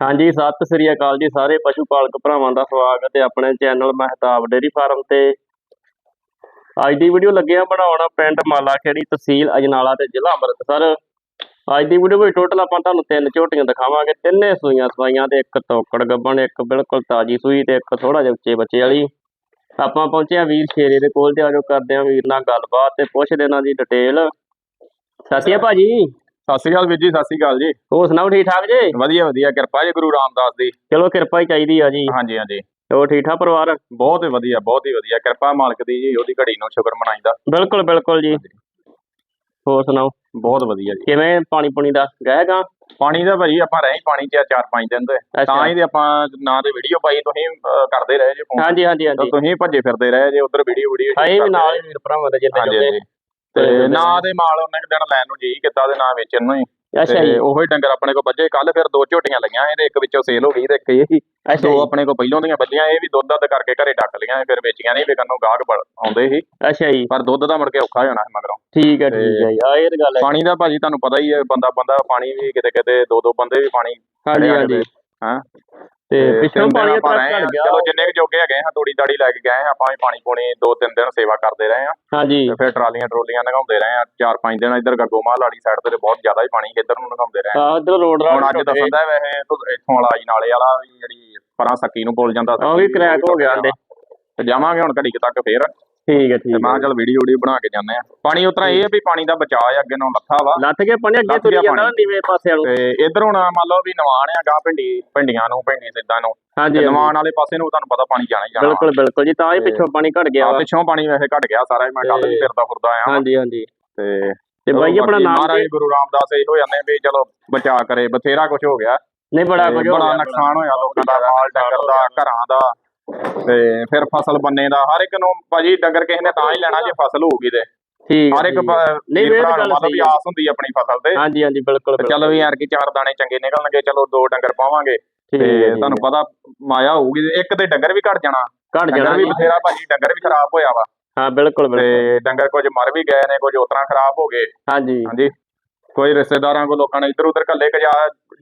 ਹਾਂਜੀ, ਸਤਿ ਸ੍ਰੀ ਅਕਾਲ ਜੀ ਸਾਰੇ ਪਸ਼ੂ ਪਾਲਕ ਭਰਾਵਾਂ ਦਾ ਸਵਾਗਤ ਹੈ ਆਪਣੇ ਚੈਨਲ ਮਹਿਤਾਬ ਡੇਰੀ ਫਾਰਮ ਤੇ। ਅੱਜ ਦੀ ਵੀਡੀਓ ਲੱਗਿਆ ਬਣਾਉਣ ਪਿੰਡ ਮਾਲਾਖੇੜੀ ਤਹਿਸੀਲ ਅਜਨਾਲਾ ਤੇ ਜ਼ਿਲ੍ਹਾ ਅੰਮ੍ਰਿਤਸਰ। ਅੱਜ ਦੀ ਵੀਡੀਓ ਵਿੱਚ ਟੋਟਲ ਆਪਾਂ ਤੁਹਾਨੂੰ ਤਿੰਨ ਝੋਟੀਆਂ ਦਿਖਾਵਾਂਗੇ, ਤਿੰਨੇ ਸੂਈਆਂ ਸਵਾਈਆਂ ਤੇ ਇੱਕ ਤੋਕੜ ਗੱਬਣ, ਇੱਕ ਬਿਲਕੁਲ ਤਾਜੀ ਸੂਈ ਤੇ ਇੱਕ ਥੋੜਾ ਜਿਹਾ ਉੱਚੇ ਬੱਚੇ ਵਾਲੀ। ਆਪਾਂ ਪਹੁੰਚੇ ਆ ਵੀਰ ਸ਼ੇਰੇ ਦੇ ਕੋਲ ਤੇ ਆਜੋ ਕਰਦੇ ਆ ਵੀਰ ਨਾਲ ਗੱਲਬਾਤ ਤੇ ਪੁੱਛਦੇ ਇਹਨਾਂ ਦੀ ਡਿਟੇਲ ਸਤਿ ਸ਼੍ਰੀ ਅਕਾਲ ਭਾਜੀ। ਸਤਿ ਸ਼੍ਰੀ ਅਕਾਲ ਵੀਰ ਜੀ ਸਤਿ ਸ਼੍ਰੀ ਅਕਾਲ ਜੀ। ਹੋਰ ਸੁਣਾਓ ਠੀਕ ਠਾਕ ਜੀ? ਵਧੀਆ ਵਧੀਆ ਕਿਰਪਾ ਜੀ ਗੁਰੂ ਰਾਮਦਾਸ ਦੀ। ਚਲੋ ਕਿਰਪਾ ਹੀ ਚਾਹੀਦੀ ਆ ਜੀ। ਹਾਂਜੀ ਹਾਂਜੀ। ਹੋਰ ਠੀਕ ਠਾਕ ਪਰਿਵਾਰ? ਬਹੁਤ ਹੀ ਵਧੀਆ ਬਹੁਤ ਹੀ ਵਧੀਆ। ਕਿਰਪਾ ਮਾਲਕ ਦੀ ਜੀ ਉਹਦੀ ਘੜੀ ਨੂੰ ਸ਼ੁਕਰ ਮਨਾਈਦਾ ਬਿਲਕੁਲ ਬਿਲਕੁਲ ਜੀ। ਹੋਰ ਸੁਣਾਓ? ਬਹੁਤ ਵਧੀਆ ਜੀ। ਕਿਵੇਂ ਪਾਣੀ ਪੁਣੀ ਦਾ? ਗਏਗਾ ਪਾਣੀ ਦਾ ਭਾਜੀ ਆਪਾਂ ਰਹੇ ਪਾਣੀ ਚ ਆ ਚਾਰ ਪੰਜ ਦਿਨ ਦੇ ਤਾਂ ਹੀ ਤੇ ਆਪਾਂ ਨਾਂ ਤੇ ਵੀਡੀਓ ਪਾਈ ਤੁਸੀਂ ਕਰਦੇ ਰਹੇ ਜੇ ਫੋਨ ਹਾਂਜੀ ਹਾਂਜੀ ਹਾਂਜੀ। ਤੁਸੀਂ ਭੱਜੇ ਫਿਰਦੇ ਰਹੇ ਜੇ ਉਧਰ ਵੀਡੀਓ ਵੀਡੀਓ ਵੀ ਨਾਲ ਹੀ ਵੀਰ ਭਰਾਵਾਂ ਦੇ ਹਾਂਜੀ ਜੋਗੇ ਤੇ ਨਾਂ ਦੇ ਮਾਲ ਉਹਨੇ ਕੁ ਦਿਨ ਲੈਣ ਨੂੰ ਜੀ ਕੀਤਾ ਤੇ ਨਾਂ ਵੇਚਣ ਨੂੰ ਹੀ। ਅੱਛਾ ਜੀ। ਉਹੀ ਡੰਗਰ ਆਪਣੇ ਕੋਲ ਬੱਜੇ ਕੱਲ ਫਿਰ ਦੋ ਝੋਟੀਆਂ ਲਈਆਂ ਇਹਦੇ ਇੱਕ ਵਿੱਚੋਂ ਸੇਲ ਹੋ ਗਈ ਤੇ ਇੱਕ ਇਹ ਹੀ ਦੋ ਆਪਣੇ ਕੋਲ ਪਹਿਲੋਂ ਦੀਆਂ ਬੱਜੀਆਂ ਇਹ ਵੀ ਦੁੱਧ ਦੱਧ ਕਰਕੇ ਘਰੇ ਡੱਕ ਲਈਆਂ ਫਿਰ ਵੇਚੀਆਂ ਨਹੀਂ ਵਿਕਣ ਨੂੰ ਗਾਹਕ ਬੜ- ਆਉਂਦੇ ਸੀ। ਅੱਛਾ ਜੀ। ਪਰ ਦੁੱਧ ਦਾ ਮੁੜ ਕੇ ਔਖਾ ਹੋ ਜਾਣਾ ਸੀ ਮਗਰੋਂ। ਠੀਕ ਹੈ ਠੀਕ ਹੈ ਆ ਇਹ ਤਾਂ ਗੱਲ ਹੈ। ਪਾਣੀ ਦਾ ਭਾਜੀ ਤੁਹਾਨੂੰ ਪਤਾ ਹੀ ਹੈ ਬੰਦਾ ਬੰਦਾ ਪਾਣੀ ਵੀ ਕਿਤੇ ਕਿਤੇ ਦੋ ਦੋ ਬੰਦੇ ਵੀ ਪਾਣੀ ਹਾਂਜੀ ਹਾਂਜੀ। ਹਾਂ? ਤੇ ਪਿੱਛੋਂ ਪਾਣੀ ਆਪਾਂ ਇਤਨਾ ਰਹੇ ਘਟ ਆ। ਗਿਆ ਚਲੋ ਜਿੰਨੇ ਕੁ ਜੋਗੇ ਹੈਗੇ ਹਾਂ ਤੂੜੀ ਤਾੜੀ ਲੈ ਕੇ ਗਏ ਹਾਂ ਆਪਾਂ ਵੀ ਪਾਣੀ ਪੂਣੀ ਦੋ ਤਿੰਨ ਦਿਨ ਸੇਵਾ ਕਰਦੇ ਰਹੇ ਹਾਂ ਹਾਂਜੀ ਤੇ ਫਿਰ ਟਰਾਲੀਆਂ ਟਰੋਲੀਆਂ ਲੰਘਾਉਂਦੇ ਰਹੇ ਹਾਂ ਚਾਰ ਪੰਜ ਦਿਨ ਇੱਧਰ ਗੱਗੋਮਾਲ ਵਾਲੀ ਸਾਈਡ ਤੇ ਬਹੁਤ ਜ਼ਿਆਦਾ ਹੀ ਪਾਣੀ ਇੱਧਰ ਨੂੰ ਲੰਘਾਉਂਦੇ ਰਹੇ ਹਾਂ। ਆ ਇਧਰ ਰੋਡ ਰਾਡ ਹੁਣ ਅੱਜ ਦੱਸਣ ਦਾ ਵੈਸੇ ਇੱਥੋਂ ਵਾਲਾ ਜੀ ਨਾਲੇ ਵਾਲਾ ਵੀ ਜਿਹੜੀ ਪਰਾਂ ਸੱਕੀ ਨੂੰ ਪੁੱਲ ਜਾਂਦਾ ਉਹ ਵੀ crack ਹੋ ਗਿਆ। ਤੇ ਜਾਵਾਂਗੇ ਹੁਣ ਘੜੀ ਤੱਕ ਫੇਰ ਠੀਕ ਹੈ ਠੀਕ ਮੈਂ ਹੈ। ਕਿਹਾ ਚੱਲ ਵੀਡੀਓ ਵੀਡੀਓ ਬਣਾ ਕੇ ਜਾਂਦੇ ਆ ਪਾਣੀ ਉਤਰਾ ਇਹ ਹੈ ਵੀ ਪਾਣੀ ਦਾ ਬਚਾਅ ਆ ਅੱਗੇ ਨੂੰ ਲੱਥਾ ਵਾ। ਲੱਥ ਕੇ ਪਾਣੀ ਅੱਗੇ ਤੁਰੀ ਜਾਂਦਾ। ਨੀਵੇਂ ਪਾਸੇ ਵਾਲੂ। ਤੇ ਇਧਰ ਹੁਣ ਮੰਨ ਲਓ ਵੀ ਨਵਾਣ ਆ ਗਾ ਭਿੰਡੀ ਭਿੰਡੀਆਂ ਨੂੰ ਭਿੰਡੀ ਸਿੱਧਾਂ ਨੂੰ। ਹਾਂਜੀ। ਨਵਾਣ ਵਾਲੇ ਪਾਸੇ ਨੂੰ ਤੁਹਾਨੂੰ ਪਤਾ ਪਾਣੀ ਜਾਣਾ ਹੀ ਜਾਣਾ। ਬਿਲਕੁਲ ਬਿਲਕੁਲ ਜੀ ਤਾਂ ਹੀ ਪਿੱਛੋਂ ਪਾਣੀ ਘਟ ਗਿਆ ਆ ਪਿੱਛੋਂ ਪਾਣੀ ਵੈਸੇ ਘਟ ਗਿਆ ਸਾਰਾ ਹੀ ਮੈਂ ਕੱਲ ਵੀ ਫਿਰਦਾ ਫੁਰਦਾ ਆਇਆ ਹਾਂਜੀ ਹਾਂਜੀ। ਤੇ ਤੇ ਬਾਈ ਆਪਣਾ ਨਾਮ ਮਹਾਰਾਜ ਗੁਰੂ ਰਾਮਦਾਸ ਇਹੋ ਜਾਂਦੇ ਵੀ ਚਲੋ ਬਚਾ ਕਰੇ ਬਥੇਰਾ ਕੁਝ ਹੋ ਗਿਆ। ਨਹੀਂ ਬੜਾ ਕੁਝ ਹੋ ਬੜਾ ਨੁਕਸਾਨ ਹੋਇਆ ਲੋਕਾਂ ਦਾ ਮਾਲ ਡੰਗਰ ਦਾ ਘਰਾਂ ਦਾ। ਤੇ ਫਿਰ ਫਸਲ ਬੰਨੇ ਦਾ ਹਰ ਇੱਕ ਨੂੰ ਭਾਜੀ ਡੰਗਰ ਕਿਸੇ ਨੇ ਤਾਂ ਹੀ ਲੈਣਾ ਜੇ ਫਸਲ ਹੋਊਗੀ ਤੇ। ਠੀਕ ਹਰ ਇੱਕ। ਨਹੀਂ, ਇਹ ਗੱਲ ਮਤਲਬ ਵੀ। ਆਸ ਹੁੰਦੀ ਆਪਣੀ ਫਸਲ ਤੇ। ਹਾਂਜੀ ਹਾਂਜੀ ਬਿਲਕੁਲ ਚਲੋ ਵੀ ਯਾਰ ਕੀ ਚਾਰ ਦਾਣੇ ਚੰਗੇ ਨਿਕਲਣਗੇ ਚਲੋ ਦੋ ਡੰਗਰ ਪਾਵਾਂਗੇ। ਤੇ ਤੁਹਾਨੂੰ ਪਤਾ ਮਾਇਆ ਹੋਊਗੀ ਇੱਕ ਤੇ ਡੰਗਰ ਵੀ ਘਟ ਜਾਣਾ। ਘਟ ਜਾਣਾ ਵੀ। ਬਥੇਰਾ ਭਾਜੀ ਡੰਗਰ ਵੀ ਖਰਾਬ ਹੋਇਆ ਵਾ। ਹਾਂ ਬਿਲਕੁਲ ਬਿਲਕੁਲ। ਤੇ ਡੰਗਰ ਕੁਝ ਮਰ ਵੀ ਗਏ ਨੇ ਕੁਝ ਉਤਰਾ ਖਰਾਬ ਹੋ ਗਏ। ਹਾਂਜੀ। ਹਾਂਜੀ। ਕੋਈ ਰਿਸ਼ਤੇਦਾਰਾਂ ਕੋ ਲੋਕਾਂ ਨੇ ਇੱਧਰ ਉੱਧਰ ਘੱਲੇ ਕਿ ਜਾ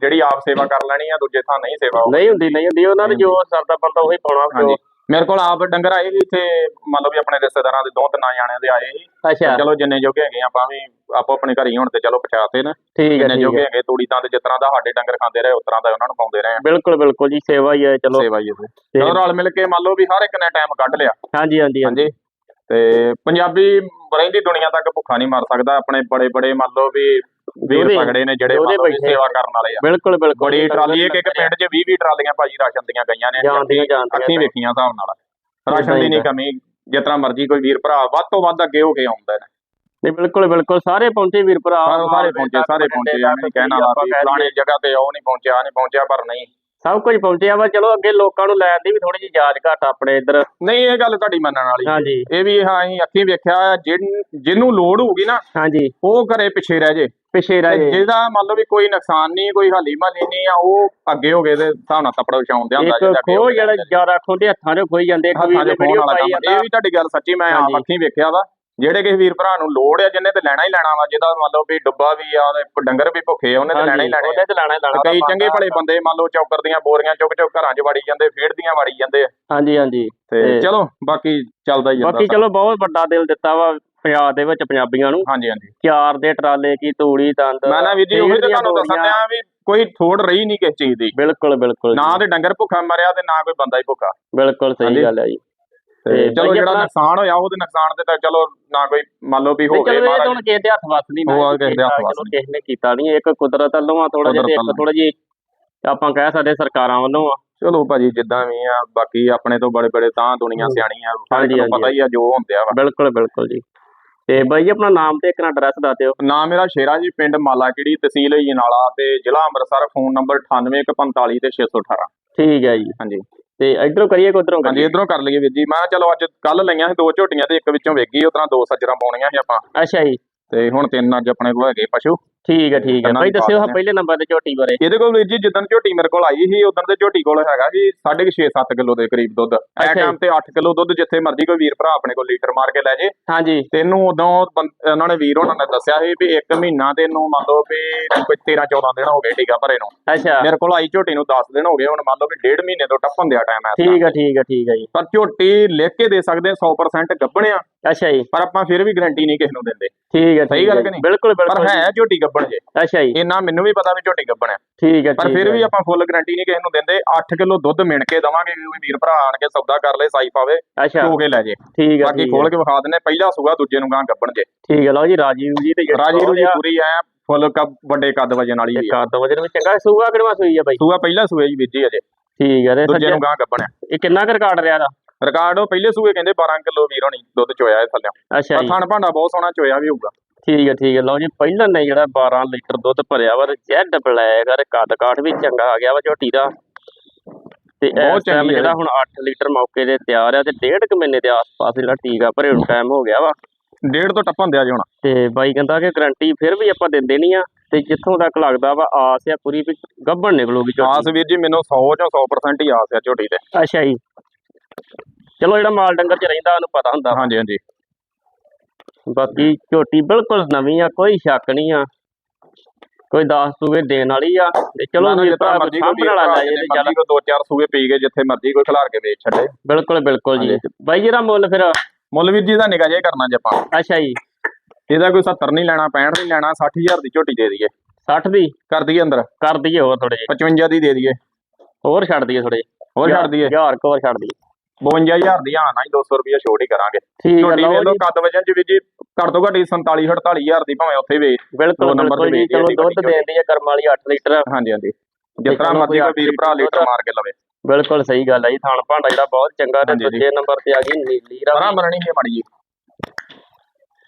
ਜਿਹੜੀ ਆਪ ਸੇਵਾ ਕਰ ਲੈਣੀ ਆ ਦੂਜੇ ਥਾਂ ਨਹੀਂ ਸੇਵਾ। ਨਹੀਂ ਹੁੰਦੀ ਨਹੀਂ ਹੁੰਦੀ। ਉਹਨਾਂ ਦੇ ਜੋ ਸਰਦਾ ਬੰਦਾ ਉਹੀ ਪਾਉਣਾ ਹਾਂਜੀ। ਜੋ ਮੇਰੇ ਕੋਲ ਆਪ ਡੰਗਰ ਆਏ ਵੀ ਇੱਥੇ ਮੰਨ ਲਓ ਵੀ ਆਪਣੇ ਰਿਸ਼ਤੇਦਾਰਾਂ ਦੇ ਦੋ ਤਿੰਨ ਜਾਣਿਆਂ ਦੇ ਆਏ ਸੀ। ਅੱਛਾ। ਚਲੋ ਜਿੰਨੇ ਜੋਗੇ ਹੈਗੇ ਆਪਾਂ ਵੀ ਆਪੋ ਆਪਣੇ ਘਰ ਹੀ ਹੁਣ ਤੇ ਚਲੋ ਪਛਾਤੇ ਨੇ। ਠੀਕ ਹੈ ਜਿੰਨੇ ਠੀਕ ਜੋਗੇ ਹੈ। ਹੈਗੇ ਤੂੜੀ ਤਾਂ ਤੇ ਜਿਸ ਤਰ੍ਹਾਂ ਦਾ ਸਾਡੇ ਡੰਗਰ ਖਾਂਦੇ ਰਹੇ ਉਸ ਤਰ੍ਹਾਂ ਦਾ ਉਹਨਾਂ ਨੂੰ ਪਾਉਂਦੇ ਰਹੇ ਆ। ਬਿਲਕੁਲ ਬਿਲਕੁਲ ਜੀ ਸੇਵਾ ਹੀ ਹੈ ਚਲੋ। ਸੇਵਾ ਹੀ ਇਹਦੇ ਤੇ- ਚਲੋ ਰਲ ਮਿਲ ਕੇ ਮੰਨ ਲਓ ਵੀ ਹਰ ਇੱਕ ਨੇ ਟਾਈਮ ਕੱਢ ਲਿਆ। ਹਾਂਜੀ ਹਾਂਜੀ ਹਾਂਜੀ। ਹਾਂਜੀ। ਤੇ ਪੰਜਾਬੀ ਰਹਿੰਦੀ ਦੁਨੀਆ ਤੱਕ ਭੁੱਖਾ ਨਹੀਂ ਮਰ ਸਕਦਾ। ਆਪਣੇ ਬੜੇ ਬੜੇ ਮੰਨ ਲਓ ਵੀ ਵੀਰ ਯੋਧੇ- ਪਗੜੇ ਨੇ ਜਿਹੜੇ ਯੋਧੇ ਬੈਠੇ। ਸੇਵਾ ਕਰਨ ਵਾਲੇ ਆ। ਬਿਲਕੁਲ ਬਿਲਕੁਲ। ਬੜੀ ਟਰਾਲੀ ਇੱਕ ਇੱਕ ਪਿੰਡ 'ਚ 20 20 ਟਰਾਲੀਆਂ ਭਾਜੀ ਰਾਸ਼ਨ ਦੀਆਂ ਗਈਆਂ ਨੇ। ਜਾਣਦੀਆਂ ਜਾਣਦੀਆਂ ਅੱਖੀਂ ਵੇਖੀਆਂ ਹਿਸਾਬ ਨਾਲ। ਰਾਸ਼ਨ ਦੀ ਨਹੀਂ ਕਮੀ ਜਿਸ ਤਰ੍ਹਾਂ ਮਰਜ਼ੀ ਕੋਈ ਵੀਰ ਭਰਾ ਵੱਧ ਤੋਂ ਵੱਧ ਅੱਗੇ ਹੋ ਕੇ ਆਉਂਦਾ ਨੇ ਨਹੀਂ ਬਿਲਕੁਲ ਬਿਲਕੁਲ। ਸਾਰੇ ਪਹੁੰਚੇ ਵੀਰ ਭਰਾ। ਸਾਰੇ ਸਾਰੇ ਪਹੁੰਚੇ। ਸਾਰੇ ਪਹੁੰਚੇ ਐਵੇਂ ਕਹਿਣਾ ਵਾ ਵੀ ਫਲਾਣੇ ਜਗ੍ਹਾ ਤੇ ਉਹ ਨਹੀਂ ਪਹੁੰਚਿਆ ਨਹੀਂ ਪਹੁੰਚਿਆ ਪਰ ਨਹੀਂ। ਸਭ ਕੁਝ ਪਹੁੰਚਿਆ ਵਾ ਚਲੋ ਅੱਗੇ ਲੋਕਾਂ ਨੂੰ ਲੈਣ ਦੀ ਵੀ ਥੋੜੀ ਜਿਹੀ ਜਾਂਚ ਘੱਟ ਆਪਣੇ ਇੱਧਰ। ਨਹੀਂ ਇਹ ਗੱਲ ਤੁਹਾਡੀ ਮੰਨਣ ਵਾਲੀ। ਹਾਂਜੀ। ਇਹ ਵੀ ਹਾਂ ਅਸੀਂ ਅੱਖੀਂ ਵੇਖਿਆ ਜਿਹਨੂੰ ਲੋੜ ਹੋਊਗੀ ਨਾ ਹਾਂਜੀ। ਉਹ ਘਰੇ ਪਿੱਛੇ ਰਹਿ ਜੇ। ਪਿਛੇ ਤੇ ਰਹੇ ਜਿਹਦਾ ਮੰਨ ਲਓ ਵੀ ਕੋਈ ਨੁਕਸਾਨ ਨਹੀਂ ਕੋਈ ਹਾਲੀ ਮਾਲੀ ਨਹੀਂ ਆ ਉਹ ਅੱਗੇ ਹੋ ਗਏ ਤੇ ਹਿਸਾਬ ਨਾਲ ਤਪੜਾ ਵਿਛਾਉਣ ਦੇ ਹੁੰਦਾ ਇੱਕ ਖੋ ਜਿਹੜਾ ਜ਼ਿਆਦਾ ਖੋਂਦੇ ਹੱਥਾਂ 'ਚ ਖੋਈ ਜਾਂਦੇ ਇੱਕ ਹੱਥਾਂ ਵੀਰ 'ਚ ਫੋਨ ਵੀਡੀਓ ਵਾਲਾ ਪਾਈ ਕੰਮ ਇਹ ਵੀ ਤੁਹਾਡੀ ਗੱਲ ਸੱਚੀ ਮੈਂ ਆਪ ਹਾਂਜੀ। ਅੱਖੀਂ ਵੇਖਿਆ ਵਾ। ਜਿਹੜੇ ਕਿਸੇ ਵੀਰ ਭਰਾ ਨੂੰ ਲੋੜ ਆ ਜਿਹਨੇ ਤੇ ਲੈਣਾ ਹੀ ਲੈਣਾ ਵਾ ਜਿਹਦਾ ਮੰਨ ਲਓ ਵੀ ਡੱਬਾ ਵੀ ਆ ਉਹਦੇ ਡੰਗਰ ਵੀ ਭੁੱਖੇ ਆ ਉਹਨੇ ਤੇ ਲੈਣਾ ਹੀ ਲੈਣਾ ਉਹਦੇ ਤੇ ਲੈਣਾ ਹੀ ਲੈਣਾ ਕਈ ਚੰਗੇ ਭਲੇ ਬੰਦੇ ਮੰਨ ਲਓ ਚੌਕਰ ਦੀਆਂ ਬੋਰੀਆਂ ਚੁੱਕ ਚੁੱਕ ਘਰਾਂ 'ਚ ਵੜੀ ਜਾਂਦੇ ਫੇੜ ਦੀਆਂ ਵੜੀ ਜਾਂਦੇ ਆ। ਹਾਂਜੀ ਹਾਂਜੀ। ਤੇ ਚਲੋ ਬਾਕੀ ਚੱਲਦਾ ਹੀ ਜਾਂਦਾ ਬਾਕੀ ਚਲੋ ਬਹੁਤ ਵੱਡਾ ਦਿਲ ਦਿੱਤਾ ਵਾ ਪੰਜਾਬ ਦੇ ਵਿੱਚ ਪੰਜਾਬੀਆਂ ਨੂੰ। ਹਾਂਜੀ ਹਾਂਜੀ। ਚਾਰ ਦੇ ਟਰਾਲੇ ਕੀ ਤੂੜੀ ਤੰਦ ਮੈਂ ਨਾ ਵੀਰ ਜੀ ਉਹੀ ਤੇ ਤੁਹਾਨੂੰ ਦੱਸਣ। ਦਿਆਂ ਵੀ ਕੋਈ ਥੋੜ ਰਹੀ ਨਹੀਂ ਕਿਸੇ ਚੀਜ਼ ਦੀ। ਬਿਲਕੁਲ ਬਿਲਕੁਲ ਨਾ ਤੇ ਡੰਗਰ ਭੁੱਖਾ ਮਰਿਆ ਤੇ ਨਾ ਕੋਈ ਬੰਦਾ ਹੀ ਭੁੱਖਾ। ਬਿਲਕੁਲ। ਸਹੀ ਗੱਲ ਹੈ ਜੀ। ਤੇ ਚਲੋ ਜਿਹੜਾ ਨੁਕਸਾਨ ਹੋਇਆ ਉਹਦੇ ਨੁਕਸਾਨ ਤੇ ਤਾਂ ਚਲੋ ਨਾ ਕੋਈ ਮੰਨ ਲਓ ਵੀ ਹੋ ਇਹ ਮਹਾਰਾਜ। ਹੁਣ ਕਿਸੇ ਦੇ ਹੱਥ ਵੱਸ ਨਹੀਂ ਆ ਕਿਸੇ ਦੇ ਹੱਥ ਵੱਸ ਚਲੋ ਕਿਸੇ ਨੇ ਕੀਤਾ ਨਹੀਂ ਇੱਕ ਕੁਦਰਤ ਵੱਲੋਂ ਆ ਥੋੜਾ ਜਿਹਾ ਇੱਕ। ਥੋੜਾ ਜੀ ਆਪਾਂ ਕਹਿ ਸਕਦੇ ਸਰਕਾਰਾਂ ਵੱਲੋਂ ਆ। ਚਲੋ ਭਾਜੀ ਜਿੱਦਾਂ ਵੀ ਆ ਬਾਕੀ ਆਪਣੇ ਤੋਂ ਬੜੇ ਬੜੇ ਤਾਂ ਦੁਨੀਆ। ਸਿਆਣੀ ਆ ਹਾਂਜੀ। ਪਤਾ ਹੀ ਆ ਜੋ ਹੁੰਦਿਆ ਵਾ। ਬਿਲਕੁਲ ਬਿਲਕੁਲ ਜੀ। ਤੇ ਬਾਈ ਜੀ ਆਪਣਾ ਨਾਮ ਤੇ ਇੱਕ ਨਾ ਐਡਰੈਸ ਦੱਸ ਦਿਓ। ਨਾਮ ਮੇਰਾ ਸ਼ੇਰਾ ਜੀ ਪਿੰਡ ਮਾਲਾਕਿੜੀ ਤਹਿਸੀਲ ਜਨਾਲਾ ਤੇ ਜ਼ਿਲ੍ਹਾ ਅੰਮ੍ਰਿਤਸਰ ਫੋਨ ਨੰਬਰ 9845 ਤੇ 618 ਠੀਕ ਹੈ ਜੀ। ਹਾਂਜੀ। ਤੇ ਇਧਰੋਂ ਕਰੀਏ ਕਿ ਉਧਰੋਂ ਹਾਂਜੀ ਕਰੀਏ? ਇਧਰੋਂ ਕਰ ਲਈਏ ਵੀਰ ਜੀ। ਮੈਂ ਚਲੋ ਅੱਜ ਕੱਲ ਲਈਆਂ ਸੀ ਦੋ ਝੋਟੀਆਂ ਤੇ ਇੱਕ ਵਿੱਚੋਂ ਵੇਗੀ ਉਤਰਾ ਦੋ ਸੱਜਰਾਂ ਪਾਉਣੀਆਂ ਸੀ ਆਪਾਂ। ਅੱਛਾ ਜੀ। ਤੇ ਹੁਣ ਤਿੰਨ ਅੱਜ ਆਪਣੇ ਕੋਲ ਹੈਗੇ ਪਸ਼ੂ। ਠੀਕ ਹੈ ਠੀਕ ਹੈ। ਪਾ ਦੱਸਿਓ। ਪਹਿਲੇ ਨੰਬਰ ਤੇ ਝੋਟੀ ਬਾਰੇ। ਇਹਦੇ ਕੋਲ ਵੀਰ ਜੀ ਜਿੱਦਣ ਝੋਟੀ ਮੇਰੇ ਕੋਲ ਆਈ ਸੀ ਉਦੋਂ ਦੇ ਝੋਟੀ ਕੋਲ ਹੈਗਾ ਸੀ 6.5 7 ਕਿਲੋ ਦੇ ਕਰੀਬ ਦੁੱਧ। ਐ ਜੀ। ਟਾਈਮ ਤੇ 8 ਕਿਲੋ ਦੁੱਧ ਜਿੱਥੇ ਮਰਜ਼ੀ ਕੋਈ ਵੀਰ ਭਰਾ ਆਪਣੇ ਕੋਲ ਲੀਟਰ ਮਾਰ ਕੇ ਲੈ ਜੇ। ਹਾਂਜੀ। ਤੈਨੂੰ ਉਦੋਂ ਉਹਨਾਂ ਨੇ ਵੀਰ ਉਹਨਾਂ ਨੇ ਦੱਸਿਆ ਸੀ ਵੀ 1 ਮਹੀਨਾ ਤੇ ਇਹਨੂੰ ਮੰਨ ਲਓ ਵੀ ਕੋਈ 13 14 ਦਿਨ ਹੋ ਗਏ ਟੀਕਾ ਭਰੇ ਨੂੰ। ਅੱਛਾ। ਮੇਰੇ ਕੋਲ ਆਈ ਝੋਟੀ ਨੂੰ 10 ਦਿਨ ਹੋ ਗਏ ਹੁਣ ਮੰਨ ਲਓ ਵੀ ਡੇਢ ਮਹੀਨੇ ਤੋਂ ਟੱਪਣ ਦਿਆ ਟਾਈਮ ਹੈ ਠੀਕ ਹੈ ਠੀਕ ਹੈ ਠੀਕ ਹੈ ਜੀ। ਪਰ ਝੋਟੀ ਲਿਖ ਕੇ ਦੇ ਸਕਦੇ 100% ਗੱਬਣਿਆ ਅੱਛਾ ਜੀ। ਪਰ ਆਪਾਂ ਫਿਰ ਵੀ ਗਾਰੰਟੀ ਨਹੀਂ ਕਿਸੇ ਨੂੰ ਦਿੰਦੇ। ਠੀਕ ਹੈ ਸਹੀ ਗੱਲ ਕਿ ਜੀ। ਨਹੀਂ? ਬਿਲਕੁਲ ਪਰ ਬਿਲਕੁਲ ਹੈ ਝੋਟੀ ਗੱਬਣ ਜੇ। ਅੱਛਾ ਜੀ। ਇੰਨਾ ਮੈਨੂੰ ਵੀ ਪਤਾ ਵੀ ਝੋਟੀ ਗੱਬਣ ਹੈ ਠੀਕ ਹੈ ਪਰ ਫਿਰ। ਵੀ ਆਪਾਂ ਫੁੱਲ ਗਾਰੰਟੀ ਨਹੀਂ ਕਿਸੇ ਨੂੰ ਦਿੰਦੇ। 8 ਕਿਲੋ ਦੁੱਧ ਮਿਣ ਕੇ ਦਵਾਂਗੇ ਕੋਈ ਵੀਰ ਭਰਾ ਆਣ ਕੇ ਸੌਦਾ ਕਰ ਲੇ ਸਾਈ ਪਾਵੇ ਅੱਛਾ। ਹੋ ਕੇ ਲੈ ਜੇ। ਠੀਕ ਹੈ ਬਾਕੀ ਖੋਲ ਕੇ ਵਿਖਾ ਦਿੰਨੇ ਪਹਿਲਾ ਸੂਆ ਦੂਜੇ ਨੂੰ ਗਾਂ ਗੱਬਣ ਜੇ। ਠੀਕ ਹੈ ਲਓ ਜੀ ਰਾਜੀਵ ਜੀ ਤੇ ਜਿਹੜੀ ਰਾਜੀ ਰੂਜੀ ਬਹੁਤ ਆ, ਪੂਰੀ ਐ ਫੁੱਲ ਕੱਦ ਵੱਡੇ ਕੱਦ ਵਜਨ ਵਾਲੀ ਹੈ ਕੱਦ ਵਜਨ ਵੀ ਚੰਗਾ ਸੂਆ ਕਿਹੜਾ ਸੂਈ ਆ ਬਾਈ? ਸੂਆ ਪਹਿਲਾ ਸੂਏ ਜੀ ਵੀਰ ਜੀ ਅਜੇ। ਠੀਕ ਹੈ ਤੇ ਦੂਜੇ ਨੂੰ ਗਾਂ ਗੱਬਣ ਇਹ ਕਿੰਨਾ ਕੁ ਰਿਕਾਰਡ ਰਿਹਾ ਦਾ ਰਿਕਾਰਡ ਉਹ ਪਹਿਲੇ ਸੂਏ ਕਹਿੰਦੇ 12 ਕਿਲੋ ਵੀਰ ਹੋਣੀ ਦੁੱਧ ਚੋਇਆ ਇਹ ਥੱਲੇ ਅੱਛਾ ਜੀ। ਥਣ ਭਾਂਡਾ ਬਹੁਤ ਸੋਹਣਾ ਚੋਇਆ ਵੀ ਹੋਊਗਾ। ਠੀਕ ਹੈ ਠੀਕ ਹੈ। ਲਓ ਜੀ ਪਹਿਲਾਂ ਨੇ ਜਿਹੜਾ 12 ਲੀਟਰ ਦੁੱਧ ਭਰਿਆ ਵਾ ਜੈਡ ਬਲੈਕ ਅਰ ਕੱਦ ਕਾਠ ਵੀ ਚੰਗਾ ਆ ਗਿਆ ਵਾ ਝੋਟੀ ਦਾ। ਤੇ ਇਸ ਟਾਈਮ ਜਿਹੜਾ ਹੁਣ 8 ਲੀਟਰ ਮੌਕੇ ਦੇ ਤਿਆਰ ਆ ਤੇ ਡੇਢ ਕੁ ਮਹੀਨੇ ਦੇ ਆਸ-ਪਾਸ ਜਿਹੜਾ ਟੀਕਾ ਭਰੇ ਨੂੰ ਟਾਈਮ ਹੋ ਗਿਆ ਵਾ। ਡੇਢ ਤੋਂ ਟੱਪਣ ਦਿਆ ਜੀ ਹੁਣ। ਤੇ ਬਾਈ ਕਹਿੰਦਾ ਕਿ ਗਰੰਟੀ ਫਿਰ ਵੀ ਆਪਾਂ ਦਿੰਦੇ ਨਹੀਂ ਆ। ਤੇ ਜਿੱਥੋਂ ਤੱਕ ਲੱਗਦਾ ਵਾ ਆਸ ਆ ਪੂਰੀ ਵੀ ਗੱਭਣ ਨਿਕਲੂਗੀ ਝੋਟੀ। ਆਸ ਵੀਰ ਜੀ ਮੈਨੂੰ 100 ਚੋਂ 100% ਹੀ ਆਸ ਹੈ ਝੋਟੀ ਤੇ। ਅੱਛਾ ਜੀ। ਚਲੋ ਜਿਹੜਾ ਮਾਲ ਡੰਗਰ ਚ ਰਹਿੰਦਾ ਉਹਨੂੰ ਪਤਾ ਹੁੰਦਾ। ਹਾਂਜੀ ਹਾਂਜੀ। ਬਾਕੀ ਝੋਟੀ ਬਿਲਕੁਲ ਨਵੀਂ ਆ ਕੋਈ ਸ਼ੱਕ ਨਹੀਂ ਆ। ਕੋਈ ਦਾਸ ਸੂਵੇ ਦੇਣ ਵਾਲੀ ਆ। ਤੇ ਚਲੋ ਜਿੱਦਾਂ ਭਰਾ ਮਰਜ਼ੀ ਕੋਈ ਸਾਂਭਣ ਵਾਲਾ ਜੇ ਚੱਲ। ਕੋਈ ਦੋ ਚਾਰ ਸੂਏ ਪੀ ਕੇ ਜਿੱਥੇ ਮਰਜ਼ੀ ਕੋਈ ਖਿਲਾਰ ਕੇ ਵੇਚ ਛੱਡੇ। ਬਿਲਕੁਲ ਬਿਲਕੁਲ ਜੀ। ਬਾਈ ਜਿਹੜਾ ਮੁੱਲ ਫਿਰ? ਮੁੱਲ ਵੀਰ ਜੀ ਦਾ ਨਿਕਾ ਜੇ ਕਰਨਾ ਜੇ ਆਪਾਂ। ਅੱਛਾ ਜੀ। ਇਹਦਾ ਕੋਈ 70 ਨਹੀਂ ਲੈਣਾ 65 ਨਹੀਂ ਲੈਣਾ 60000 ਦੀ ਝੋਟੀ ਦੇ ਦਈਏ। 60 ਦੀ? ਕਰ ਦਈਏ ਅੰਦਰ। ਕਰ ਦਈਏ ਹੋਰ ਥੋੜੇ ਜਿਹੇ। 55 ਦੀ ਦੇ ਦਈਏ। ਹੋਰ ਛੱਡ ਦਈਏ ਥੋੜੇ ਹੋਰ ਛੱਡ ਦਈਏ। ਹਜ਼ਾਰ ਕੁ ਹੋਰ ਛੱਡ ਦਈਏ। 52000 ਦੀ ਆਣਾ ਹੀ 200 ਰੁਪਏ ਛੋੜ ਹੀ ਕਰਾਂਗੇ। ਠੀਕ ਹੈ ਝੋਟੀ ਲਓ ਵੇਖ ਲਓ ਜੀ। ਕੱਦ ਵਜਨ ਚ ਵੀ ਜੀ ਘੱਟ ਤੋਂ ਘੱਟ ਹੀ 47 48000 ਦੀ ਭਾਵੇਂ ਉੱਥੇ ਵੇਚ ਬਿਲਕੁਲ ਬਿਲਕੁਲ ਜੀ ਚਲੋ ਦੁੱਧ। ਦੇਣ ਦੀ ਆ ਕਰਮ ਵਾਲੀ 8 ਲੀਟਰ। ਹਾਂਜੀ ਹਾਂਜੀ। ਜਿਸ ਤਰ੍ਹਾਂ ਚਲੋ ਮਰਜ਼ੀ ਕੋਈ ਵੀਰ ਭਰਾ ਲੀਟਰ ਮਾਰ ਕੇ ਲਵੇ। ਬਿਲਕੁਲ ਸਹੀ ਗੱਲ ਹੈ ਜੀ ਥਾਣ ਭਾਂਡਾ ਜਿਹੜਾ ਬਹੁਤ ਚੰਗਾ ਤੇ ਹਾਂਜੀ। ਦੂਜੇ ਨੰਬਰ ਤੇ ਆ ਗਈ ਨੀਲੀ ਬੜਾ ਰਾ ਮਰਣੀ ਹੈ ਮਾੜੀ ਜੀ।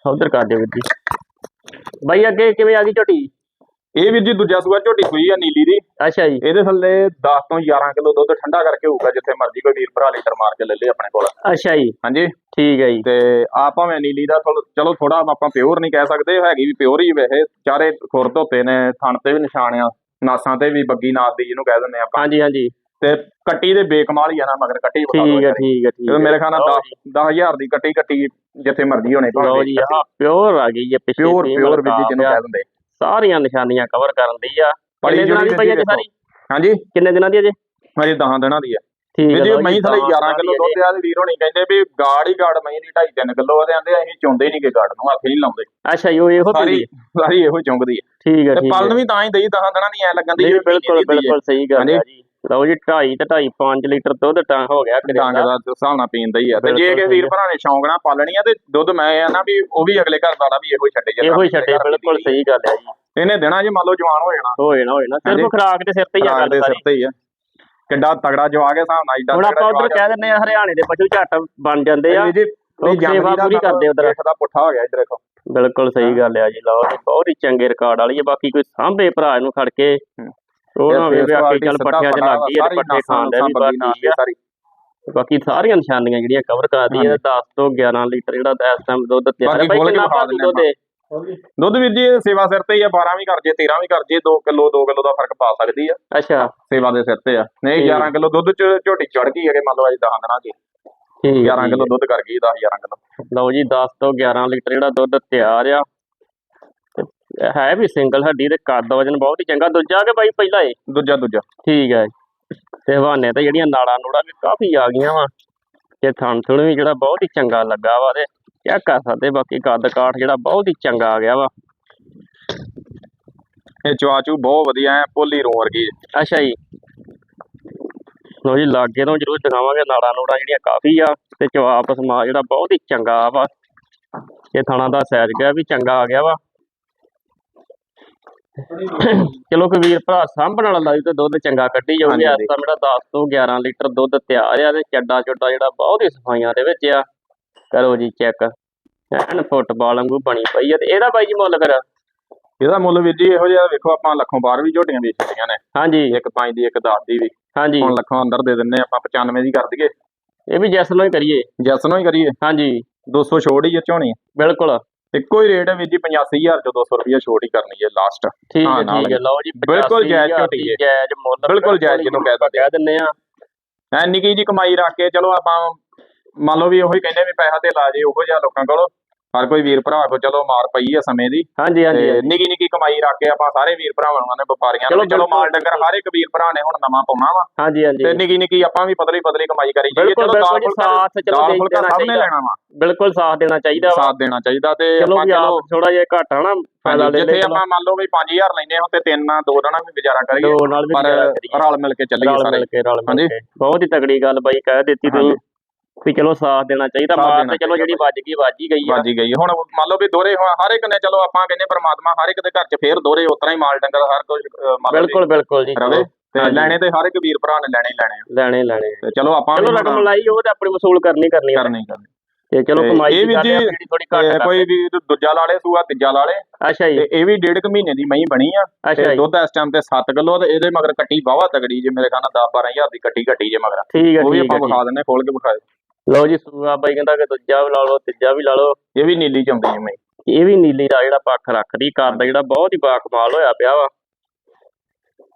ਉਧਰ ਕਰ ਦਿਓ ਵੀਰ ਜੀ। ਬਾਈ ਅੱਗੇ ਕਿਵੇਂ ਆ ਗਈ ਝੋਟੀ? ਇਹ ਵੀਰ ਜੀ ਦੂਜਾ ਸੂਆ ਝੋਟੀ ਸੂਈ ਆ ਨੀਲੀ ਦੀ। ਅੱਛਾ ਜੀ। ਇਹਦੇ ਥੱਲੇ 10 ਤੋਂ 11 ਕਿਲੋ ਦੁੱਧ ਠੰਡਾ ਕਰਕੇ ਹੋਊਗਾ ਜਿੱਥੇ ਮਰਜ਼ੀ ਕੋਈ ਵੀਰ ਭਰਾ ਲੀਟਰ ਮਾਰ ਕੇ ਲੈ ਲੇ ਆਪਣੇ ਕੋਲ। ਅੱਛਾ ਜੀ। ਹਾਂਜੀ। ਠੀਕ ਹੈ ਜੀ। ਤੇ ਆ ਭਾਵੇਂ ਨੀਲੀ ਦਾ ਚਲੋ ਥੋੜਾ ਆਪਾਂ ਪਿਓਰ ਨਹੀਂ ਕਹਿ ਸਕਦੇ ਹੈਗੀ ਵੀ ਪਿਓਰ ਹੀ ਵੈਸੇ। ਚਾਰੇ ਖੁਰ ਧੋਤੇ ਨੇ ਥਣ ਤੇ ਵੀ ਨਿਸ਼ਾਨ ਆ ਨਾਸਾਂ ਤੇ ਵੀ ਬੱਗੀ ਨਾਸ ਦੀ ਜਿਹਨੂੰ ਕਹਿ ਦਿੰਦੇ ਆਪਾਂ। ਹਾਂਜੀ ਹਾਂਜੀ। ਤੇ ਕੱਟੀ ਦੇ ਬੇਕਮਾਲ ਹੀ ਆ ਨਾ ਮਗਰ ਕੱਟੀ ਵਿਖਾ ਠੀਕ ਹੈ। ਠੀਕ ਹੈ ਠੀਕ ਹੈ। ਮੇਰੇ ਖਿਆਲ ਨਾਲ ਲਓ 10 10000 ਦੀ ਕੱਟੀ ਕੱਟੀ ਜਿੱਥੇ ਮਰਜ਼ੀ ਹੋਣੇ ਲਓ ਜੀ ਆਹ ਪਿਓਰ ਆ ਗਈ ਹੈ ਪਿੱਛੇ ਪਿਓਰ ਪਿਓਰ ਵੀ ਜਿਹਨੂੰ। ਕਹਿ ਦਿੰਦੇ। ਸਾਰੀਆਂ ਨਿਸ਼ਾਨੀਆਂ ਕਵਰ ਕਰਨ ਦੀ ਆ। ਕਿੰਨੇ ਦਿਨਾਂ ਦੀ ਪਈ ਦੇਖੋ। ਸਾਰੀ? ਹਾਂਜੀ। ਕਿੰਨੇ ਦਿਨਾਂ ਦੀ ਅਜੇ ਹਜੇ 10 ਦਿਨਾਂ ਦੀ ਆ। ਠੀਕ ਹੈ ਜੇ ਜੀ, ਮਹੀਂ ਥਲੇ ਦਸ 11 ਕਿਲੋ ਦੁੱਧ ਆ ਵੀਰ ਹੋਣੀ ਕਹਿੰਦੇ ਵੀ ਗਾੜ ਹੀ ਗਾੜ ਮਹੀਂ ਦੀ 2.5 3 ਕਿਲੋ ਉਹਦੇ ਆਂਦੇ ਅਸੀਂ ਚੁੰਦੇ ਨਹੀਂ ਕਿ ਗਾੜ ਨੂੰ ਹੱਥ ਨਹੀਂ ਲਾਉਂਦੇ। ਅੱਛਾ ਜੀ ਉਹ ਇਹੋ ਸਾਰੀ ਹੈ। ਸਾਰੀ ਇਹੋ ਚੁੰਗਦੀ ਹੈ ਠੀਕ ਹੈ ਤੇ ਠੀਕ ਪਲਨ ਹੈ ਵੀ ਤਾਂ ਹੀ ਦਈ 10 ਦਿਨਾਂ ਦੀ ਐ ਲੱਗਣ ਦੀ ਬਿਲਕੁਲ ਹੈ। ਬਿਲਕੁਲ ਸਹੀ ਗੱਲ ਹੈ। ਜੀ। ਲਓ ਜੀ 2.5 ਤੇ 2.5 5 ਲੀਟਰ ਦੁੱਧ ਤਾਂ ਹੋ ਗਿਆ ਡੰਗ ਦਾ ਹਿਸਾਬ ਨਾਲ ਪੀਂਦਾ ਹੀ ਆ। ਤੇ ਜੇ ਬਿਲਕੁਲ ਕਿ ਸਹੀ ਵੀਰ ਆ। ਭਰਾ ਨੇ ਸ਼ੌਂਕ ਨਾਲ ਪਾਲਣੀ ਆ ਤੇ ਦੁੱਧ ਮੈਂ ਆ ਨਾ ਵੀ ਉਹ ਵੀ ਅਗਲੇ ਘਰ ਵਾਲਾ ਵੀ ਇਹੋ ਹੀ ਛੱਡੇ ਇਹੋ ਹੀ ਛੱਡੇ ਬਿਲਕੁਲ ਸਹੀ ਗੱਲ ਹੈ ਜੀ। ਇਹਨੇ ਦੇਣਾ ਜੇ ਮੰਨ ਲਓ ਜਵਾਨ ਹੋ ਜਾਣਾ। ਨਾ ਹੋਏ ਨਾ ਹਾਂਜੀ। ਸਿਰਫ ਖਰਾਕ ਦੇ ਸਿਰ ਤੇ ਹੀ ਆ ਗੱਲ ਸਾਰੀ ਸਿਰ। ਤੇ ਹੀ ਆ। ਕਿੱਡਾ ਤਗੜਾ ਜਵਾ ਕੇ ਹਿਸਾਬ ਨਾਲ ਏਡਾ ਹੁਣ ਆਪਾਂ ਉਧਰ ਕਹਿ ਦਿੰਦੇ ਆ ਹਰਿਆਣੇ ਦੇ ਪਸ਼ੂ ਝੱਟ ਬਣ ਜਾਂਦੇ ਆ। ਜੀ ਸੇਵਾ ਪੂਰੀ ਕਰਦੇ ਉਧਰ। ਦਾ ਪੁੱਠਾ ਹੋ ਗਿਆ ਇੱਧਰ ਦੇਖੋ। ਬਿਲਕੁਲ ਸਹੀ ਗੱਲ ਆ ਜੀ ਲਓ ਬਹੁਤ ਹੀ ਚੰਗੇ ਰਿਕਾਰਡ ਵਾਲੀ ਹੈ ਬਾਕੀ ਕੋਈ ਸਾਂਭੇ ਭਰਾ ਨੂੰ ਖੜ ਕੇ। ਉਹ ਨਾ ਵੇ ਆ ਕੇ ਚੱਲ ਪੱਠਿਆਂ 'ਚ ਲੱਗ ਗਈ ਤੇ ਪੱਠੇ ਖਾਣ ਦੇ ਵੀ ਬਾਕੀ ਸਾਰੀ। ਬਾਕੀ ਸਾਰੀਆਂ ਨਿਸ਼ਾਨੀਆਂ ਜਿਹੜੀਆਂ ਕਵਰ ਕਰਦੀ ਹੈ 10 ਤੋਂ 11 ਲੀਟਰ ਜਿਹੜਾ ਇਸ ਟਾਈਮ ਦੁੱਧ ਤਿਆਰ ਹੈ ਬਾਕੀ ਬਾਈ ਕਿੰਨਾ ਵਿਖਾ ਦਿੰਦੇ ਦੁੱਧ ਹੈ। ਦੁੱਧ ਵੀਰ ਜੀ ਸੇਵਾ ਸਿਰ ਤੇ ਹੀ ਆ 12 ਵੀ ਕਰ ਜੇ 13 ਵੀ ਕਰ ਜੇ 2 ਕਿਲੋ 2 ਕਿਲੋ ਦਾ ਫ਼ਰਕ ਪਾ ਸਕਦੀ ਆ। ਅੱਛਾ। ਸੇਵਾ ਦੇ ਸਿਰ ਤੇ ਆ। ਨਹੀਂ ਠੀਕ। 11 ਕਿਲੋ ਦੁੱਧ ਚ ਝੋਟੀ ਚੜ ਗਈ ਹੈਗੇ ਮੰਨ ਲਓ ਅੱਜ 10 ਦਿਨਾਂ ਦੀ ਠੀਕ 11 ਕਿਲੋ ਦੁੱਧ ਕਰ ਗਈ 10 11 ਕਿਲੋ। ਲਓ ਜੀ 10 ਤੋਂ 11 ਲੀਟਰ ਜਿਹੜਾ ਦੁੱਧ ਤਿਆਰ ਆ। ਹੈ ਵੀ ਸਿੰਗਲ ਹੱਡੀ ਤੇ ਕੱਦ ਵਜਨ ਬਹੁਤ ਹੀ ਚੰਗਾ। ਦੂਜਾ ਕਿ ਬਾਈ ਪਹਿਲਾ ਏ ਦੂਜਾ ਦੂਜਾ। ਠੀਕ ਹੈ ਤੇ ਹਵਾਨੇ ਤੇ ਜਿਹੜੀਆਂ ਨਾੜਾਂ ਨੂੜਾਂ ਵੀ ਕਾਫੀ ਆ ਗਈਆਂ ਵਾ। ਤੇ ਥਣ ਥੁਣ ਵੀ ਜਿਹੜਾ ਬਹੁਤ ਹੀ ਚੰਗਾ ਲੱਗਾ ਵਾ ਤੇ ਕਿਆ ਕਰ ਸਕਦੇ ਬਾਕੀ ਕੱਦ ਕਾਠ ਜਿਹੜਾ ਬਹੁਤ ਹੀ ਚੰਗਾ ਆ ਗਿਆ ਵਾ। ਇਹ ਚਵਾਚੂ ਬਹੁਤ ਵਧੀਆ ਹੈ ਪੋਲੀ ਰੋ ਵਰਗੀ। ਅੱਛਾ ਜੀ। ਲੋ ਜੀ ਲਾਗੇ ਤੋਂ ਜ਼ਰੂਰ ਦਿਖਾਵਾਂਗੇ ਨਾੜਾਂ ਨੂੜਾਂ ਜਿਹੜੀਆਂ ਕਾਫੀ ਆ ਤੇ ਜਵਾਬ ਸਮਾ ਜਿਹੜਾ ਬਹੁਤ ਹੀ ਚੰਗਾ ਵਾ। ਇਹ ਥਣਾ ਦਾ ਸਾਈਜ਼ ਗਿਆ ਵੀ ਚੰਗਾ ਆ ਗਿਆ ਵਾ। ਚਲੋ ਕੋਈ ਵੀਰ ਭਰਾ ਸਾਂਭਣ ਵਾਲਾ ਲਾਈ ਤੇ ਦੁੱਧ ਚੰਗਾ ਕੱਢੀ ਜਾਊਗੀ। ਇਸ ਤਾਂ ਮੇਰਾ 10 ਤੋਂ 11 ਲੀਟਰ ਦੁੱਧ ਤਿਆਰ ਆ ਤੇ ਚੱਡਾ ਚੁੱਡਾ ਜਿਹੜਾ ਬਹੁਤ ਹੀ ਸਫਾਈਆਂ ਦੇ ਵਿੱਚ ਆ। ਕਰੋ ਜੀ ਚੈੱਕ ਐਨ ਫੁੱਟਬਾਲ ਵਾਂਗੂ ਬਣੀ ਪਈ ਆ ਤੇ ਇਹਦਾ ਬਾਈ ਜੀ ਮੁੱਲ ਫਿਰ? ਇਹਦਾ ਮੁੱਲ ਵੀਰ ਜੀ ਇਹੋ ਜਿਹਾ ਵੇਖੋ ਆਪਾਂ ਲੱਖੋਂ ਬਾਹਰ ਵੀ ਝੋਟੀਆਂ ਵੇਚਦੀਆਂ ਨੇ। ਹਾਂਜੀ। ਇੱਕ 5 ਦੀ ਇੱਕ 10 ਦੀ ਵੀ। ਹਾਂਜੀ। ਹੁਣ ਲੱਖੋਂ ਅੰਦਰ ਦੇ ਦਿੰਨੇ ਆਪਾਂ 95 ਦੀ ਕਰ ਦਈਏ। ਇਹ ਵੀ ਜੈਸ ਨੂੰ ਹੀ ਕਰੀਏ। ਜੈਸ ਨੂੰ ਹੀ ਕਰੀਏ। ਹਾਂਜੀ। 200 ਛੋੜ ਹੀ ਝੋਣੀ। ਬਿਲਕੁਲ। ਇੱਕੋ ਹੀ ਰੇਟ ਹੈ ਵੀਰ ਜੀ 85000 ਚੋਂ 200 ਰੁਪਏ ਛੋਟ ਹੀ ਕਰਨੀ ਹੈ ਲਾਸਟ ਠੀਕ ਹੈ ਠੀਕ ਹੈ ਲਓ ਜੀ ਬਿਲਕੁਲ ਜਾਇਜ਼ 85,000 ਝੋਟੀ ਹੈ। ਜਾਇਜ਼ ਮੁੱਲ ਬਿਲਕੁਲ ਜਾਇਜ਼ ਜਿਹਨੂੰ ਕਹਿ ਦਿੰਦੇ ਆ ਐ ਨਿੱਕੀ ਜੀ ਕਮਾਈ ਰੱਖ ਕੇ ਚਲੋ ਆਪਾਂ ਮੰਨ ਲਓ ਵੀ ਉਹੀ ਕਹਿੰਦੇ ਵੀ ਪੈਸਾ ਤੇ ਲਾ ਜੇ ਉਹੋ ਜਿਹਾ ਲੋਕਾਂ ਕੋਲ। ਹਰ ਕੋਈ ਵੀਰ ਭਰਾ ਕੋ ਚਲੋ ਮਾਰ ਪਈ ਆ ਸਮੇਂ ਦੀ। ਹਾਂਜੀ ਹਾਂਜੀ। ਨਿੱਕੀ ਨਿੱਕੀ ਕਮਾਈ ਰੱਖ ਕੇ ਆਪਾਂ ਸਾਰੇ ਵੀਰ ਭਰਾਵਾਂ ਨੂੰ ਨੇ ਵਪਾਰੀਆਂ ਨੂੰ ਚਲੋ। ਮਾਲ ਡੰਗਰ ਹਰ ਇੱਕ ਵੀਰ ਭਰਾ ਨੇ ਹੁਣ ਨਵਾਂ ਪਾਉਣਾ ਵਾ। ਹਾਂਜੀ ਹਾਂਜੀ। ਤੇ ਨਿੱਕੀ ਨਿੱਕੀ ਆਪਾਂ ਵੀ ਪਤਲੀ ਪਤਲੀ ਕਮਾਈ ਕਰੀ ਜਾਈਏ। ਚਲੋ ਦਾਲ ਸਾਥ ਚਲੋ ਦੇ ਦੇਣਾ ਚਾਹੀਦਾ। ਲੈਣਾ ਵਾ। ਬਿਲਕੁਲ ਸਾਥ ਦੇਣਾ ਚਾਹੀਦਾ ਵਾ। ਸਾਥ ਦੇਣਾ ਚਾਹੀਦਾ ਤੇ ਆਪਾਂ ਚਲੋ ਥੋੜਾ ਜਿਹਾ ਘੱਟ ਹਨਾ ਫਾਇਦਾ ਲੈ ਜਿੱਥੇ ਆਪਾਂ ਮੰਨ ਲਓ ਵੀ 5000 ਲੈਨੇ ਹਾਂ ਤੇ ਤਿੰਨ ਨਾਲ ਦੋ ਨਾਲ ਵੀ ਗੁਜ਼ਾਰਾ ਕਰੀਏ। ਪਰ। ਰਲ ਮਿਲ ਕੇ ਚੱਲੀਏ ਸਾਰੇ। ਹਾਂਜੀ। ਬਹੁਤ ਹੀ ਤਗੜੀ ਗੱਲ ਬਾਈ ਕਹਿ ਦਿੱਤੀ ਤੁਸੀਂ। ਵੀ ਚਲੋ ਸਾਥ ਦੇਣਾ ਚਾਹੀਦਾ ਸਾਥ ਮਾਰ ਦੇਣਾ ਤੇ ਚਲੋ ਜਿਹੜੀ ਵੱਜ ਗਈ ਵੱਜ ਹੀ ਗਈ ਆ। ਵਾਜੀ ਗਈ। ਹੁਣ ਮੰਨ ਲਓ ਵੀ ਦੋਰੇ ਹੁਣ ਹਰ ਇੱਕ ਨੇ ਚਲੋ ਆਪਾਂ ਕਹਿੰਦੇ ਪ੍ਰਮਾਤਮਾ ਹਰ ਇੱਕ ਦੇ ਘਰ 'ਚ ਫੇਰ ਦੋਰੇ ਉਤਰਾ ਹੀ ਮਾਲ ਡੰਗਰ ਹਰ ਕੁਝ ਮੰਨ ਲਓ ਬਿਲਕੁਲ ਬਿਲਕੁਲ ਜੀ। ਵੀ ਰਵੇ ਤੇ ਹਾਂਜੀ। ਲੈਣੇ ਤੇ ਹਰ ਇੱਕ ਵੀਰ ਭਰਾ ਨੇ ਲੈਣੇ ਹੀ ਲੈਣੇ ਆ। ਲੈਣੇ ਲੈਣੇ ਤੇ ਚਲੋ ਆਪਾਂ ਚਲੋ ਵੀ ਰਕਮ ਲਾਈ ਉਹ ਤੇ ਆਪਣੀ ਵਸੂਲ ਕਰਨੀ ਕਰਨੀ ਆ। ਕਰਨੀ ਕਰਨੀ। ਤੇ ਚਲੋ ਤੇ ਕਮਾਈ ਇਹ ਦੀ ਵੀ ਗੱਲ ਆ ਜੀ, ਜਿਹੜੀ ਥੋੜੀ ਤੇ ਘੱਟ ਕੋਈ ਵੀ ਦੂਜਾ ਲਾਲੇ ਸੂਆ ਤੀਜਾ ਲਾਲੇ ਅੱਛਾ ਤੇ ਜੀ ਇਹ ਵੀ ਡੇਢ ਕੁ ਮਹੀਨੇ ਦੀ ਮਹੀਂ ਬਣੀ ਆ। ਅੱਛਾ ਤੇ ਜੀ। ਦੁੱਧ ਇਸ ਟਾਈਮ ਤੇ 7 ਕਿਲੋ ਤੇ ਇਹਦੇ ਮਗਰ ਕੱਟੀ ਬਾਵਾ ਤਗੜੀ ਜੇ ਮੇਰੇ ਖਿਆਲ ਨਾਲ 10 12000 ਦੀ ਕੱਟੀ ਕੱਟੀ ਜੇ ਮਗਰ। ਠੀਕ ਹੈ ਉਹ ਵੀ ਠੀਕ ਆਪਾਂ ਹੈ ਵਿਖਾ ਦਿੰਨੇ ਖੋਲ ਕੇ ਵਿਖਾਏ ਲਓ ਜੀ ਸੂਆ ਬਾਈ ਕਹਿੰਦਾ ਕਿ ਦੂਜਾ ਵੀ ਲਾ ਲਓ ਤੀਜਾ ਵੀ ਲਾ ਲਓ ਇਹ ਵੀ ਨੀਲੀ ਚ ਆਉਂਦੀ ਜੇ ਮਹੀਂ ਇਹ ਵੀ ਨੀਲੀ ਦਾ ਜਿਹੜਾ ਪੱਖ ਰੱਖਦੀ ਘਰ ਦਾ ਜਿਹੜਾ ਬਹੁਤ ਹੀ ਬਾਕਮਾਲ ਹੋਇਆ ਪਿਆ ਵਾ।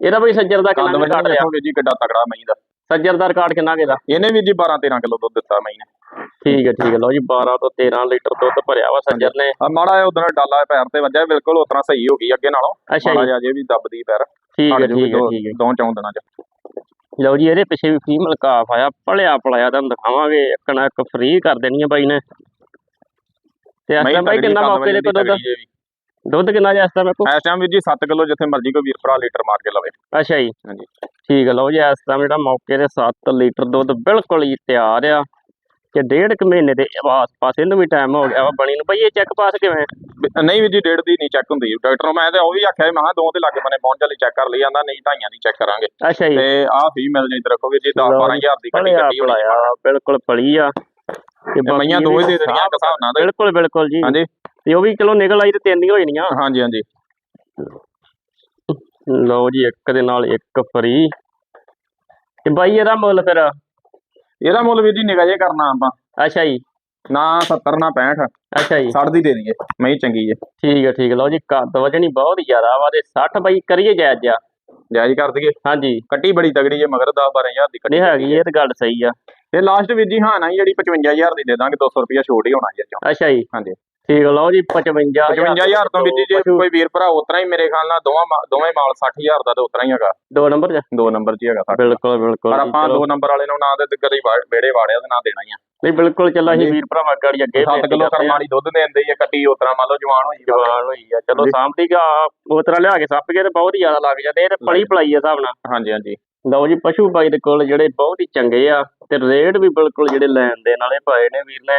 ਇਹਦਾ ਬਈ ਸੱਜਰ ਦਾ ਕਿੰਨਾ ਘੱਟ ਰਿਹਾ ਜੀ ਕਿੱਡਾ ਤਗੜਾ ਮਹੀਂ ਦਾ। ਸੱਜਰ ਦਾ ਰਿਕਾਰਡ ਕਿੰਨਾ ਕਿਦਾ ਇਹਨੇ ਵੀ ਜੀ 12 13 ਕਿਲੋ ਦੁੱਧ ਦਿੱਤਾ ਮਹੀਂ ਨੇ। ਠੀਕ ਹੈ ਠੀਕ ਹੈ ਲਓ ਜੀ 12 ਤੋਂ 13 ਲੀਟਰ ਦੁੱਧ ਭਰਿਆ ਵਾ ਸੱਜਰ ਨੇ। ਆ ਮਾੜਾ ਜਿਹਾ ਉਧਰ ਡਾਲਾ ਪੈਰ ਤੇ ਵੱਜਿਆ ਬਿਲਕੁਲ ਉਤਰਾ ਸਹੀ ਹੋ ਗਈ ਅੱਗੇ ਨਾਲੋਂ। ਅੱਛਾ ਜੀ। ਜੇ ਵੀ ਦੱਬਦੀ ਪੈਰ। ਠੀਕ ਹੈ ਠੀਕ ਹੈ। ਦੋ ਚੌਂ ਦਿਨਾਂ ਚ। ਲਓ ਜੀ ਇਹਦੇ ਪਿੱਛੇ ਵੀ ਫੀਮੇਲ ਕਾਫ ਆਇਆ ਪਲਿਆ ਪਲਾਇਆ ਤੁਹਾਨੂੰ ਦਿਖਾਵਾਂਗੇ। ਇੱਕ ਨਾ ਇੱਕ ਫ੍ਰੀ ਕਰ ਦੇਣੀ ਹੈ ਬਾਈ ਨੇ। ਤੇ ਇਸ ਟਾਈਮ ਬਾਈ ਕਿੰਨਾ ਮੌਕੇ ਦੇ ਕੋਲ ਦੁੱਧ? ਕਿੰਨਾ ਜਿਹਾ ਇਸ ਟਾਈਮ ਕੋ ਇਸ ਟਾਈਮ ਵੀ ਜੀ 7 ਕਿਲੋ ਜਿੱਥੇ ਮਰਜ਼ੀ ਕੋਈ ਵੀਰ ਭਰਾ ਲੀਟਰ ਮਾਰ ਕੇ ਲਵੇ। ਅੱਛਾ ਜੀ। ਹਾਂਜੀ। ਠੀਕ ਹੈ ਲਓ ਜੀ ਇਸ ਟਾਈਮ ਜਿਹੜਾ ਮੌਕੇ ਦੇ 7 ਲੀਟਰ ਦੁੱਧ ਬਿਲਕੁਲ ਹੀ ਤਿਆਰ ਆ। ਤੇ ਡੇਢ ਕੁ ਮਹੀਨੇ ਦੇ ਆਸ-ਪਾਸ ਇਹਨੂੰ ਵੀ ਟਾਈਮ ਹੋ ਗਿਆ ਵਾ ਬਣੀ ਨੂੰ। ਬਈ ਇਹ ਚੈੱਕ ਪਾਸ ਕਿਵੇਂ? ਨਹੀਂ ਵੀ ਜੀ ਡੇਢ ਦੀ ਨਹੀਂ ਚੈੱਕ ਹੁੰਦੀ। ਡਾਕਟਰ ਨੂੰ ਮੈਂ ਤੇ ਉਹ ਵੀ ਆਖਿਆ ਮੈਂ ਦੋ ਤੇ ਲੱਗੇ ਬਨੇ ਪਹੁੰਚ ਜਾਲੀ ਚੈੱਕ ਕਰ ਲਈ ਜਾਂਦਾ ਨਹੀਂ ਢਾਈਆਂ ਦੀ ਚੈੱਕ ਕਰਾਂਗੇ। ਅੱਛਾ ਜੀ। ਤੇ ਆਹ ਫੀਮੇਲ ਜੀ ਰੱਖੋਗੇ ਜੀ 10 ਲਓ 12000 ਦੀ ਪਲਿਆ ਕੱਟੀ ਹੋਣੀ ਬਿਲਕੁਲ ਪਲੀ ਆ। ਤੇ ਤੇ ਮਈਆਂ ਦੋ ਹੀ ਦੇ ਦੇਣੀਆਂ ਇੱਕ ਹਿਸਾਬ ਨਾਲ ਤੇ। ਬਿਲਕੁਲ ਬਿਲਕੁਲ ਜੀ। ਹਾਂਜੀ। ਤੇ ਉਹ ਵੀ ਚਲੋ ਨਿਕਲ ਆਈ ਤੇ ਤਿੰਨ ਹੀ ਹੋ ਜਾਣੀਆਂ ਹਾਂਜੀ ਹਾਂਜੀ। ਲਓ ਜੀ ਇੱਕ ਦੇ ਨਾਲ ਇੱਕ ਫਰੀ ਤੇ ਬਾਈ ਇਹਦਾ ਮੁੱਲ ਫਿਰ? ਇਹਦਾ ਮੁੱਲ ਵੀ ਜੀ ਨਿਗਾ ਜੇ ਕਰਨਾ ਆਪਾਂ। ਅੱਛਾ ਜੀ। ਨਾ 70 ਨਾ 65 ਅੱਛਾ ਜੀ। 60 ਦੀ ਦੇ ਦਈਏ। ਮਈ ਚੰਗੀ ਹੈ ਠੀਕ ਹੈ ਠੀਕ ਲਓ ਜੀ ਕੱਦ ਵਜਣੀ ਬਹੁਤ ਜ਼ਿਆਦਾ ਵਾ ਤੇ 60 ਬਾਈ ਕਰੀਏ ਜਾਇਜ਼ ਜਿਹਾ ਜਾਇਜ਼ ਕਰ ਦਈਏ। ਹਾਂਜੀ। ਕੱਟੀ ਬੜੀ ਤਗੜੀ ਜੇ ਮਗਰ 10 12000 ਦੀ ਕੱਟੀ ਨਹੀਂ ਹੈਗੀ ਇਹ ਤਾਂ ਗੱਲ ਸਹੀ ਆ। ਤੇ ਲਾਸਟ ਵੀ ਜੀ ਹਾਂ ਨਾ ਜਿਹੜੀ 55000 ਦੀ ਦੇ ਦਾਂਗੇ 200 ਰੁਪਿਆ ਛੋਟ ਹੀ ਹੋਣਾ ਜੀ ਅੱਛਾ ਜੀ। ਹਾਂਜੀ। ਠੀਕ ਹੈ ਲਓ ਜੀ 55 55000 ਤੋਂ ਵੀ ਜੀ ਕੋਈ ਵੀਰ ਭਰਾ ਉਤਰਾ ਹੀ ਮੇਰੇ ਖਿਆਲ ਨਾਲ ਦੋਵਾਂ ਦੋਵੇਂ ਮਾਲ 60000 ਦਾ ਤੇ ਉਤਰਾ ਹੀ ਹੈਗਾ। ਦੋ ਨੰਬਰ ਚ? ਦੋ ਨੰਬਰ 'ਚ ਹੀ ਹੈਗਾ ਬਿਲਕੁਲ ਬਿਲਕੁਲ ਪਰ ਆਪਾਂ। ਦੋ ਨੰਬਰ ਵਾਲੇ ਨੂੰ ਨਾ ਦੇ ਕਰੀ ਵੇੜੇ ਵਾੜਿਆ ਤੇ ਨਾ ਦੇਣਾ ਹੀ ਆ। ਨਹੀਂ ਬਿਲਕੁਲ ਚੱਲ ਹਾਂਜੀ। ਵੀਰ ਭਰਾਵਾਂ ਗਾੜੀ ਅੱਗੇ 7 ਬੇਨਤੀ ਕਿਲੋ ਕਰਦੇ ਕਰਮ ਆ। ਵਾਲੀ ਦੁੱਧ ਦੇਂਦੇ ਹੀ ਆ ਕੱਟੀ ਉਤਰਾ ਮੰਨ ਲਓ ਜਵਾਨ ਹੋਈ ਜਵਾਨ ਹੋਈ ਆ ਚਲੋ। ਸਾਂਭਦੀ ਗਾ ਉਹ ਤਰ੍ਹਾਂ ਲਿਆ ਕੇ ਸੱਪ ਕੇ ਤੇ ਬਹੁਤ ਹੀ ਜ਼ਿਆਦਾ ਲੱਗ ਜਾਂਦੇ ਇਹ ਤੇ ਪਲੀ ਪਲਾਈ ਆ ਹਿਸਾਬ ਨਾਲ। ਹਾਂਜੀ ਹਾਂਜੀ। ਲਓ ਜੀ ਪਸ਼ੂ ਬਾਈ ਦੇ ਕੋਲ ਜਿਹੜੇ ਬਹੁਤ ਹੀ ਚੰਗੇ ਆ ਤੇ ਰੇਟ ਵੀ ਬਿਲਕੁਲ ਜਿਹੜੇ ਲੈਣ ਦੇ ਨਾਲੇ ਪਾਏ ਨੇ ਵੀਰ ਨੇ